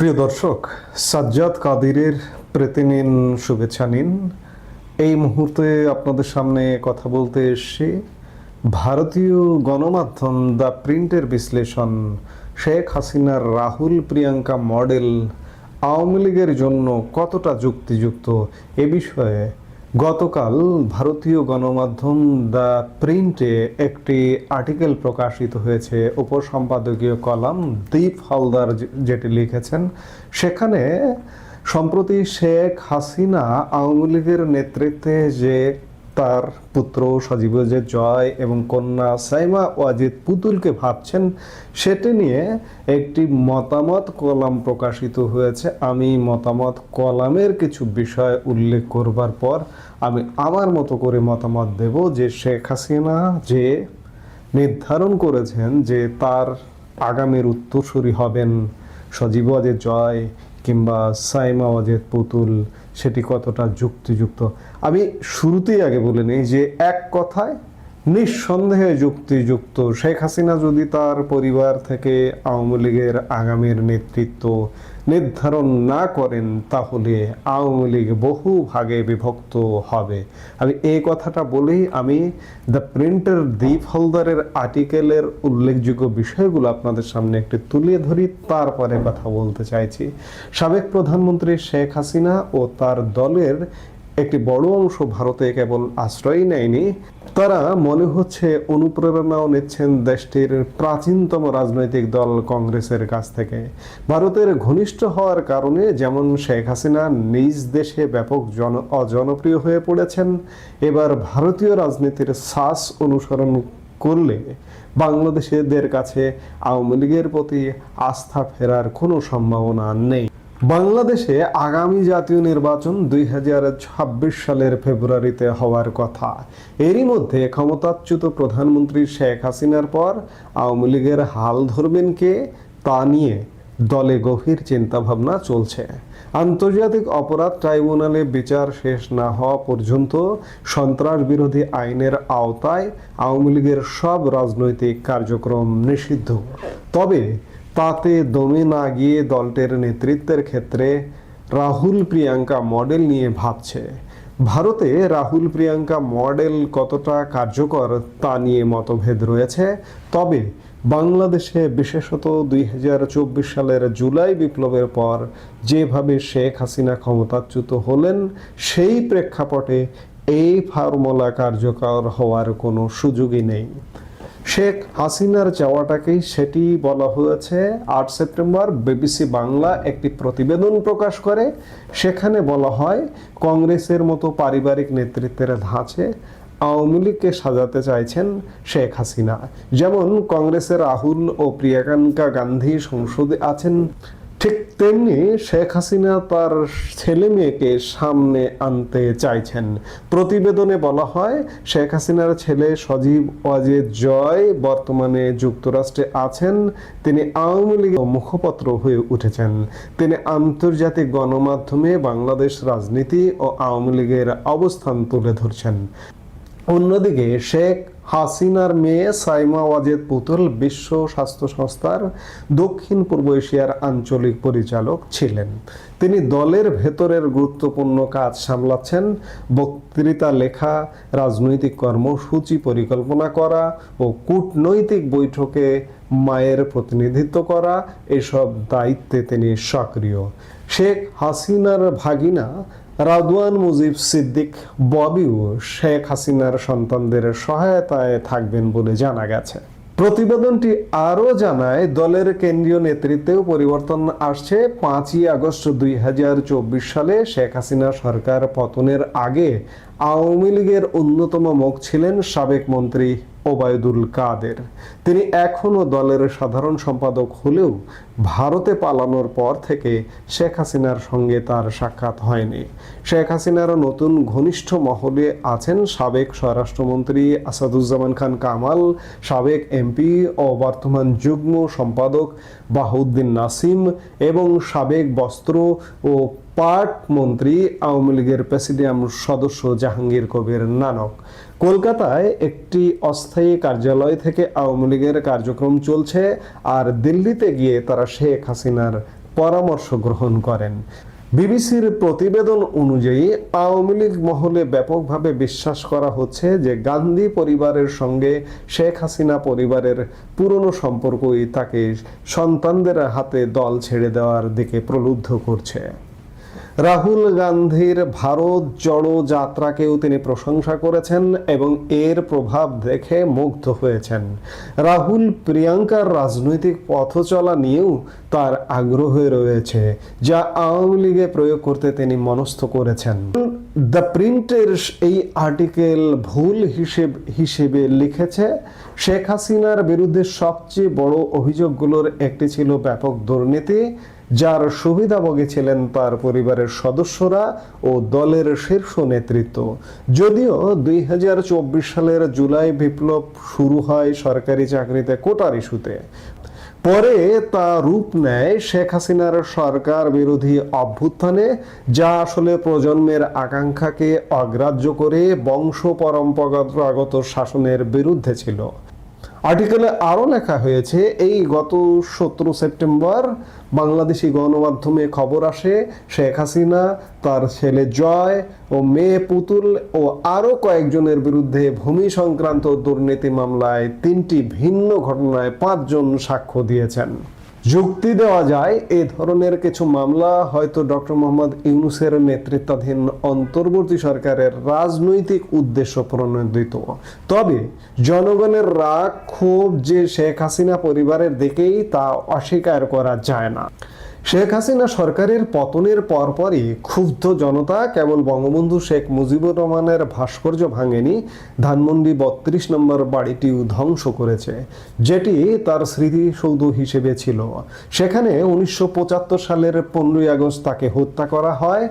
প্রিয় দর্শক, সাজ্জাদ কাদিরের প্রেতে নিন শুভেচ্ছা নিন। এই মুহূর্তে আপনাদের সামনে কথা বলতে এসছি ভারতীয় গণমাধ্যম দ্য প্রিন্টের বিশ্লেষণ। শেখ হাসিনার রাহুল প্রিয়াঙ্কা মডেল আওয়ামী লীগের জন্য কতটা যুক্তিযুক্ত এ বিষয়ে গতকাল ভারতীয় গণমাধ্যম দ্য প্রিন্টে একটি আর্টিকেল প্রকাশিত হয়েছে। উপসম্পাদকীয় কলাম দীপ হালদার যেটি লিখেছেন। সেখানে, সম্প্রতি শেখ হাসিনা আওয়ামী লীগের নেতৃত্বে যে তার পুত্র সজীব জয় এবং কন্যা সাইমা ওয়াজিদ পুতুলকে ভাবছেন, সেটি নিয়ে একটি মতামত কলাম প্রকাশিত হয়েছে। আমি মতামত কলামের কিছু বিষয় উল্লেখ করবার পর আমি আমার মতো করে মতামত দেব যে শেখ হাসিনা যে নির্ধারণ করেছেন যে তার আগামীর উত্তরসূরি হবেন সজীব ওয়াজেদ জয় কিংবা সাইমা ওয়াজেদ পুতুল, সেটি কতটা যুক্তিযুক্ত? আমি শুরুতেই আগে বলে নিই যে এক কথায় নিঃসন্দেহে যুক্তিযুক্ত। শেখ হাসিনা যদি তার পরিবার থেকে আওয়ামী লীগের আগামীর নেতৃত্ব নির্ধারণ না করেন, তাহলে আওয়ামী লীগ বহু ভাগে বিভক্ত হবে। আমি এই কথাটা বলেই আমি দ্য প্রিন্টার দ্বীপ হলদারের আর্টিকেলের উল্লেখযোগ্য বিষয়গুলো আপনাদের সামনে একটু তুলে ধরি, তারপরে কথা বলতে চাইছি। সাবেক প্রধানমন্ত্রী শেখ হাসিনা ও তার দলের একটি বড় অংশ ভারতে কেবল আশ্রয় নেয়নি, তারা মনে হচ্ছে অনুপ্রেরণাও নিচ্ছেন দেশটির প্রাচীনতম রাজনৈতিক দল কংগ্রেসের কাছ থেকে। ভারতের ঘনিষ্ঠ হওয়ার কারণে যেমন শেখ হাসিনা নিজ দেশে ব্যাপক জন অজনপ্রিয় হয়ে পড়েছেন, এবার ভারতীয় রাজনীতির শ্বাস অনুসরণ করলে বাংলাদেশিদের কাছে আওয়ামী লীগের প্রতি আস্থা ফেরার কোনো সম্ভাবনা নেই। বাংলাদেশে আগামী জাতীয় নির্বাচন দুই হাজার ছাব্বিশ সালের ফেব্রুয়ারিতে হওয়ার কথা। এরই মধ্যে ক্ষমতাচ্যুত প্রধানমন্ত্রী শেখ হাসিনার পর আওয়ামী লীগের হাল ধরবেন কে তা নিয়ে দলে গভীর চিন্তাভাবনা চলছে। আন্তর্জাতিক অপরাধ ট্রাইব্যুনালে বিচার শেষ না হওয়া পর্যন্ত সন্ত্রাস বিরোধী আইনের আওতায় আওয়ামী লীগের সব রাজনৈতিক কার্যক্রম নিষিদ্ধ। তবে তাতে দমে না গিয়ে দলটির নেতৃত্বের ক্ষেত্রে রাহুল প্রিয়াঙ্কা মডেল নিয়ে ভাবছে। ভারতে রাহুল প্রিয়াঙ্কা মডেল কতটা কার্যকর তা নিয়ে মতভেদ রয়েছে। তবে বাংলাদেশে বিশেষত দুই হাজার চব্বিশ সালের জুলাই বিপ্লবের পর যেভাবে শেখ হাসিনা ক্ষমতাচ্যুত হলেন, সেই প্রেক্ষাপটে এই ফর্মুলা কার্যকর হওয়ার কোনো সুযোগই নেই। শেখ হাসিনার চাওয়াটাকেই সেটি বলা হয়েছে। আট সেপ্টেম্বর বিবিসি বাংলা একটি প্রতিবেদন প্রকাশ করে। সেখানে বলা হয়, কংগ্রেসের মতো পারিবারিক নেতৃত্বের ধাঁচে আওয়ামী লীগকে সাজাতে চাইছেন শেখ হাসিনা। যেমন কংগ্রেসের রাহুল ও প্রিয়াকাঙ্কা গান্ধী সংসদে আছেন ঠিক তেমনি শেখ হাসিনা তার ছেলে মেয়েকে সামনে আনতে চাইছেন। প্রতিবেদনে বলা হয়, শেখ হাসিনার ছেলে সজীব ওয়াজে জয় বর্তমানে যুক্তরাষ্ট্রে আছেন। তিনি আওয়ামী লীগের মুখপত্র হয়ে উঠেছেন। তিনি আন্তর্জাতিক গণমাধ্যমে বাংলাদেশ রাজনীতি ও আওয়ামী লীগের অবস্থান তুলে ধরছেন। অন্যদিকে শেখ হাসিনার মেয়ে সাইমা ওয়াজেদ পুতুল বিশ্ব স্বাস্থ্য সংস্থার দক্ষিণ পূর্ব এশিয়ার আঞ্চলিক পরিচালক ছিলেন। তিনি দলের ভেতরের গুরুত্বপূর্ণ কাজ সামলাচ্ছেন, বক্তৃতা, লেখা, রাজনৈতিক কর্মসূচি পরিকল্পনা করা ও কূটনৈতিক বৈঠকে মায়ের প্রতিনিধিত্ব করা, এসব দায়িত্বে তিনি সক্রিয়। শেখ হাসিনার ভাগিনা রাদওয়ান মুজিব সিদ্দিক ববিও শেখ হাসিনার সন্তানদের সহায়তায় থাকবেন বলে জানা গেছে। প্রতিবেদনটি আরও জানায়, দলের কেন্দ্রীয় নেতৃত্বেও পরিবর্তন আসছে। পাঁচই আগস্ট দুই হাজার চব্বিশ সালে শেখ হাসিনা সরকার পতনের আগে আওয়ামী লীগের অন্যতম মুখ ছিলেন সাবেক মন্ত্রী ওবায়দুল কাদের। তিনি এখনও দলের সাধারণ সম্পাদক হলেও ভারতে পালানোর পর থেকে শেখ হাসিনার সঙ্গে তার সাক্ষাৎ হয়নি। শেখ হাসিনার নতুন ঘনিষ্ঠ মহলে আছেন সাবেক স্বরাষ্ট্রমন্ত্রী আসাদুজ্জামান খান কামাল, সাবেক এমপি ও বর্তমান যুগ্ম সম্পাদক বাহুদ্দিন নাসিম এবং সাবেক বস্ত্র ও পাট মন্ত্রী আওয়ামী লীগের প্রেসিডিয়াম সদস্য জাহাঙ্গীর কবির নানক। কলকাতায় একটি অস্থায়ী কার্যালয় থেকে আওয়ামী লীগের কার্যক্রম চলছে আর দিল্লিতে গিয়ে তারা শেখ হাসিনার পরামর্শ গ্রহণ করেন। বিবিসির প্রতিবেদন অনুযায়ী আওয়ামী লীগ মহলে ব্যাপকভাবে বিশ্বাস করা হচ্ছে যে গান্ধী পরিবারের সঙ্গে শেখ হাসিনা পরিবারের পুরনো সম্পর্কই তাকে সন্তানদের হাতে দল ছেড়ে দেওয়ার দিকে প্রলুব্ধ করছে। রাহুল গান্ধীর ভারত জড়ো যাত্রাকেও তিনি প্রশংসা করেছেন এবং এর প্রভাব দেখে মুগ্ধ হয়েছেন। রাহুল প্রিয়াঙ্কার রাজনৈতিক পথ চলা নিয়েও তার আগ্রহ রয়েছে, যা আওয়ামী লীগে প্রয়োগ করতে তিনি মনস্থ করেছেন। দ্য প্রিন্টের এই আর্টিকেল ভুল হিসেব, হিসেবে লিখেছে, শেখ হাসিনার বিরুদ্ধে সবচেয়ে বড় অভিযোগগুলোর একটি ছিল ব্যাপক দুর্নীতি যার সুবিধাভোগী ছিলেন তার পরিবারের সদস্যরা ও দলের শীর্ষ নেতৃত্ব। যদিও দুই হাজার চব্বিশ সালের জুলাই বিপ্লব শুরু হয় সরকারি চাকরিতে কোটার ইস্যুতে। পরে তা রূপ নেয় শেখ হাসিনার সরকার বিরোধী অভ্যুত্থানে, যা আসলে প্রজন্মের আকাঙ্ক্ষাকে অগ্রাহ্য করে বংশ পরম্পরাগত শাসনের বিরুদ্ধে ছিল। আর্টিকেলে আরও লেখা হয়েছে, এই গত সতেরো সেপ্টেম্বর বাংলাদেশি গণমাধ্যমে খবর আসে, শেখ হাসিনা, তার ছেলে জয় ও মেয়ে পুতুল ও আরও কয়েকজনের বিরুদ্ধে ভূমি সংক্রান্ত দুর্নীতি মামলায় তিনটি ভিন্ন ঘটনায় পাঁচজন সাক্ষ্য দিয়েছেন। যুক্তি দেওয়া যায়, এ ধরনের কিছু মামলা হয়তো ডক্টর মোহাম্মদ ইউনুসের নেতৃত্বাধীন অন্তর্বর্তী সরকারের রাজনৈতিক উদ্দেশ্য প্রণোদিত। তবে জনগণের রাগ, ক্ষোভ যে শেখ হাসিনা পরিবারের দিকেই তা অস্বীকার করা যায় না। শেখ হাসিনা সরকারের পতনের পরপরই ক্ষুব্ধ জনতা কেবল বঙ্গবন্ধু শেখ মুজিবুর রহমানের ভাস্কর্য ভাঙেনি, ধানমন্ডি বত্রিশ নম্বর বাড়িটিও ধ্বংস করেছে, যেটি তার স্মৃতিসৌধ হিসেবে ছিল। সেখানে উনিশশো পঁচাত্তর সালের পনেরোই আগস্ট তাকে হত্যা করা হয়।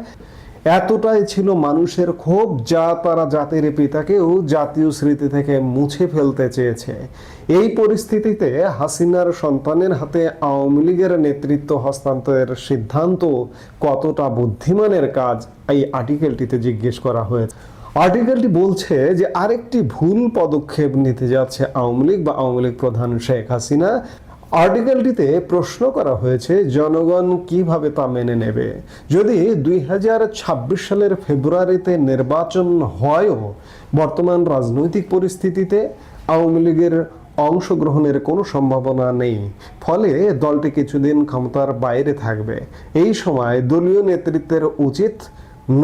এতটাই ছিল মানুষের ক্ষোভ যা তারা জাতির পিতাকেও জাতীয় স্মৃতি থেকে মুছে ফেলতে চেয়েছে। এই পরিস্থিতিতে হাসিনার সন্তানের হাতে আওয়ামী লীগের নেতৃত্ব হস্তান্তরের সিদ্ধান্ত কতটা বুদ্ধিমানের কাজ, এই আর্টিকেলটিতে জিজ্ঞেস করা হয়েছে। আর্টিকেলটি বলছে যে আরেকটি ভুল পদক্ষেপ নিতে যাচ্ছে আওয়ামী লীগ বা আওয়ামী লীগ প্রধান শেখ হাসিনা। আর্টিকেলটিতে প্রশ্ন করা হয়েছে, জনগণ কীভাবে তা মেনে নেবে? যদি দুই হাজার ছাব্বিশ সালের ফেব্রুয়ারিতে নির্বাচন হয়ও বর্তমান রাজনৈতিক পরিস্থিতিতে আওয়ামী লীগের অংশগ্রহণের কোনো সম্ভাবনা নেই, ফলে দলটি কিছুদিন ক্ষমতার বাইরে থাকবে। এই সময় দলীয় নেতৃত্বের উচিত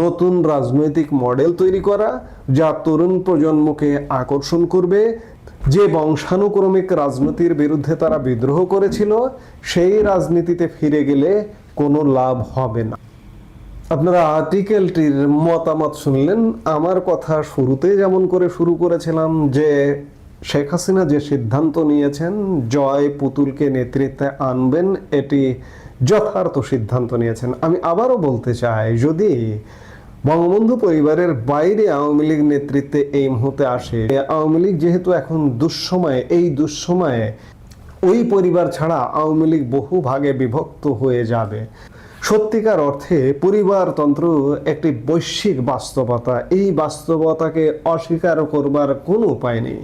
নতুন রাজনৈতিক মডেল তৈরি করা, যা তরুণ প্রজন্মকে আকর্ষণ করবে যে বংশানুক্রমিক রাজনীতির বিরুদ্ধে তারা বিদ্রোহ করেছিল, সেই রাজনীতিতে ফিরে গেলে কোনো লাভ হবে না। আপনারা আর্টিকেলটির মতামত শুনলেন। আমার কথা শুরুতে যেমন করে শুরু করেছিলাম যে, শেখ হাসিনা যে সিদ্ধান্ত নিয়েছেন, জয় পুতুলকে নেতৃত্বে আনবেন, এটি যথার্থ সিদ্ধান্ত নিয়েছেন। আমি আবারও বলতে চাই, যদি বঙ্গবন্ধু পরিবারের বাইরে আওয়ামী লীগ নেতৃত্বে এই মুহূর্তে আসে। আওয়ামী লীগ যেহেতু এখন দুঃসময়ে, এই দুঃসময়ে ওই পরিবার ছাড়া আওয়ামী লীগ বহু ভাগে বিভক্ত হয়ে যাবে। সত্যিকার অর্থে পরিবারতন্ত্র একটি বৈশ্বিক বাস্তবতা। এই বাস্তবতাকে অস্বীকার করবার কোনো উপায় নেই।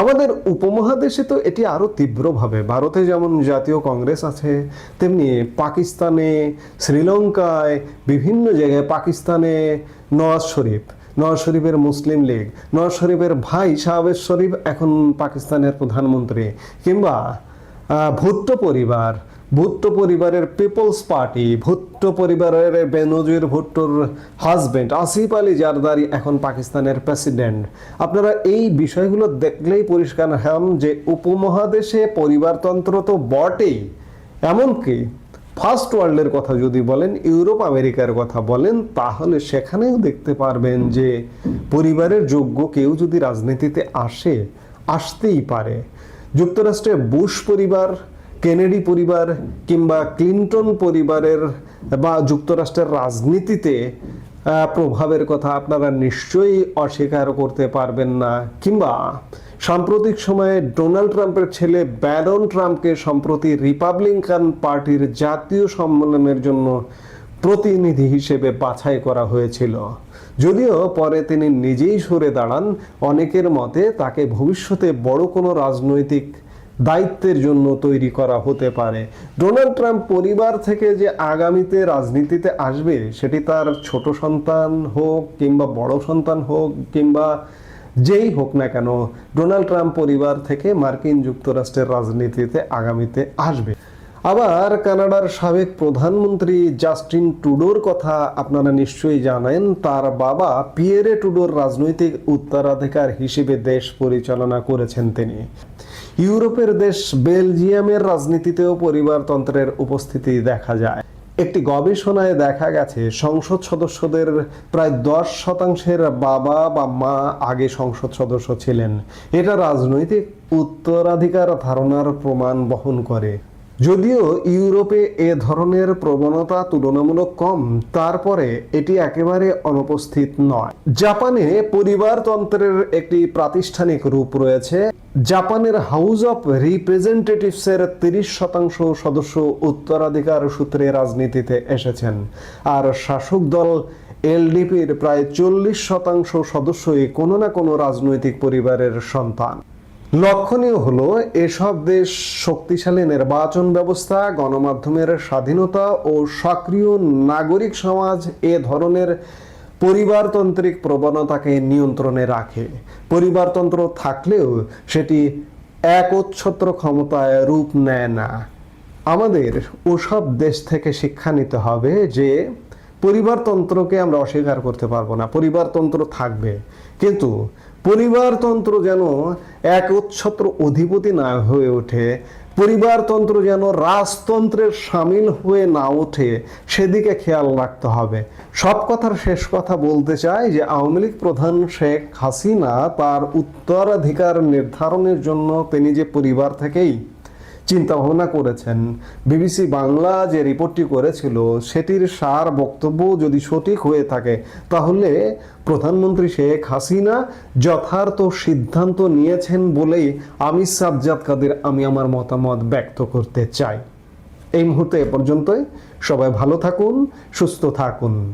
আমাদের উপমহাদেশে তো এটি আরও তীব্রভাবে। ভারতে যেমন জাতীয় কংগ্রেস আছে, তেমনি পাকিস্তানে, শ্রীলঙ্কায়, বিভিন্ন জায়গায় পাকিস্তানে নওয়াজ শরীফ, নওয়াজ শরীফের মুসলিম লীগ, নওয়াজ শরীফের ভাই শাহবেজ শরীফ এখন পাকিস্তানের প্রধানমন্ত্রী। কিংবা ভুট্টো পরিবার ভুট্টো পরিবারের পিপলস পার্টি, ভুট্টো পরিবারের বেনজির ভুট্টোর হাজবেন্ড আসিফ আলী জারদারি এখন পাকিস্তানের প্রেসিডেন্ট। আপনারা এই বিষয়গুলো দেখলেই পরিষ্কার হন যে উপমহাদেশে পরিবারতন্ত্র তো বটেই। এমনকি ফার্স্ট ওয়ার্ল্ডের কথা যদি বলেন, ইউরোপ, আমেরিকার কথা বলেন, তাহলে সেখানেও দেখতে পারবেন যে পরিবারের যোগ্য কেউ যদি রাজনীতিতে আসে, আসতেই পারে। যুক্তরাষ্ট্রে বুশ পরিবার কেনেডি পরিবার কিংবা ক্লিন্টন পরিবারের বা যুক্তরাষ্ট্রের রাজনীতিতে প্রভাবের কথা আপনারা নিশ্চয়ই অস্বীকার করতে পারবেন না। কিংবা সাম্প্রতিক সময়ে ডোনাল্ড ট্রাম্পের ছেলে ব্যারন ট্রাম্পকে সম্প্রতি রিপাবলিকান পার্টির জাতীয় সম্মেলনের জন্য প্রতিনিধি হিসেবে বাছাই করা হয়েছিল। যদিও পরে তিনি নিজেই সরে দাঁড়ান, অনেকের মতে তাকে ভবিষ্যতে বড় কোনো রাজনৈতিক দায়িত্বের জন্য তৈরি করা হতে পারে। ডোনাল্ড ট্রাম্প পরিবার থেকে যে আগামীতে রাজনীতিতে আসবে, সেটি তার ছোট সন্তান হোক কিংবা বড় সন্তান হোক কিংবা যেই হোক না কেন, ডোনাল্ড ট্রাম্প পরিবার থেকে মার্কিন যুক্তরাষ্ট্রের রাজনীতিতে আগামীতে আসবে। আবার কানাডার সাবেক প্রধানমন্ত্রী জাস্টিন টুডোর কথা আপনারা নিশ্চয়ই জানেন। তার বাবা পিয়েরে টুডোর রাজনৈতিক উত্তরাধিকার হিসেবে দেশ পরিচালনা করেছেন তিনি। ইউরোপের দেশ বেলজিয়ামের রাজনীতিতেও পরিবারতন্ত্রের উপস্থিতি দেখা যায়। একটি গবেষণায় দেখা গেছে, সংসদ সদস্যদের প্রায় দশ শতাংশের বাবা বা মা আগে সংসদ সদস্য ছিলেন। এটা রাজনৈতিক উত্তরাধিকার ধারণার প্রমাণ বহন করে। যদিও ইউরোপে এ ধরনের প্রবণতা তুলনামূলক কম, তারপরে এটি একেবারে অনুপস্থিত নয়। জাপানে পরিবারতন্ত্রের একটি প্রাতিষ্ঠানিক রূপ রয়েছে। জাপানের হাউস অফ রিপ্রেজেন্টেটিভসের তিরিশ শতাংশ সদস্য উত্তরাধিকার সূত্রে রাজনীতিতে এসেছেন, আর শাসক দল এলডিপির প্রায় চল্লিশ শতাংশ সদস্যই কোনো না কোনো রাজনৈতিক পরিবারের সন্তান। লক্ষণীয় হলো, এসব দেশ শক্তিশালী নির্বাচন ব্যবস্থা, গণমাধ্যমের স্বাধীনতা ও সক্রিয় নাগরিক সমাজ এ ধরনের পরিবারতান্ত্রিক প্রবণতাকে নিয়ন্ত্রণে রাখে। পরিবারতন্ত্র থাকলেও সেটি একচ্ছত্র ক্ষমতায় রূপ নেয় না। আমাদের ওসব দেশ থেকে শিক্ষা নিতে হবে যে পরিবারতন্ত্রকে আমরা অস্বীকার করতে পারব না, পরিবারতন্ত্র থাকবে। কিন্তু পরিবারতন্ত্র যেন একচ্ছত্র অধিপতি না হয়ে ওঠে, পরিবারতন্ত্র যেন রাজতন্ত্রের সামিল হয়ে না ওঠে, সেদিকে খেয়াল রাখতে হবে। সব কথার শেষ কথা বলতে চাই যে আওয়ামী লীগ প্রধান শেখ হাসিনা তার উত্তরাধিকার নির্ধারণের জন্য তিনি যে পরিবার থেকেই চিন্তা ভাবনা করেছেন। বিবিসি বাংলা যে রিপোর্টটি করেছিল, সেটির সার বক্তব্য যদি সঠিক হয়ে থাকে, তাহলে প্রধানমন্ত্রী শেখ হাসিনা যথার্থ সিদ্ধান্ত নিয়েছেন বলেই আমি সাজ্জাদ কাদের আমি আমার মতামত ব্যক্ত করতে চাই। এই মুহূর্তে এ পর্যন্তই। সবাই ভালো থাকুন, সুস্থ থাকুন।